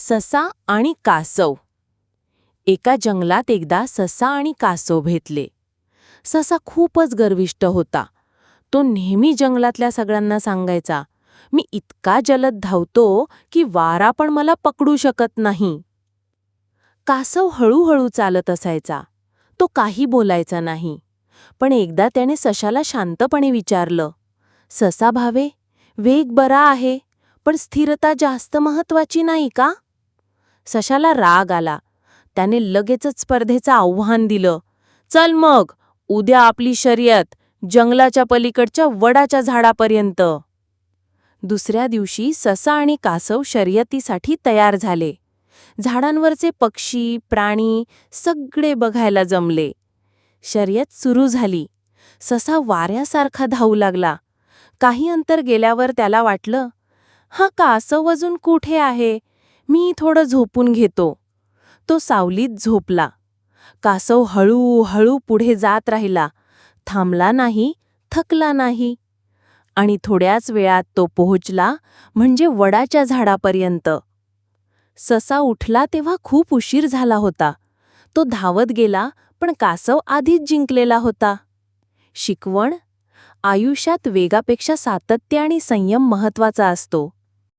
ससा आणि कासव. एका जंगलात एकदा ससा आणि कासव भेटले. ससा खूपच गर्विष्ट होता. तो नेहमी जंगलातल्या सगळ्यांना सांगायचा मी इतका जलद धावतो की वारा पण मला पकडू शकत नाही. कासव हळूहळू चालत असायचा. तो काही बोलायचा नाही. पण एकदा त्याने सशाला शांतपणे विचारलं ससा भावे वेग बरा आहे पण स्थिरता जास्त महत्वाची नाही का? सशाला राग आला. त्याने लगेचच स्पर्धेचं आव्हान दिलं. चल मग उद्या आपली शर्यत जंगलाच्या पलीकडच्या वडाच्या झाडापर्यंत. दुसऱ्या दिवशी ससा आणि कासव शर्यतीसाठी तयार झाले. झाडांवरचे पक्षी प्राणी सगळे बघायला जमले. शर्यत सुरू झाली. ससा वाऱ्यासारखा धावू लागला. काही अंतर गेल्यावर त्याला वाटलं हा कासव अजून कुठे आहे? मी थोडं झोपून घेतो. तो सावलीत झोपला. कासव हळूहळू पुढे जात राहिला. थांबला नाही थकला नाही. आणि थोड्याच वेळात तो पोहोचला म्हणजे वडाच्या झाडापर्यंत. ससा उठला तेव्हा खूप उशीर झाला होता. तो धावत गेला पण कासव आधीच जिंकलेला होता. शिकवण? आयुष्यात वेगापेक्षा सातत्य आणि संयम महत्त्वाचा असतो.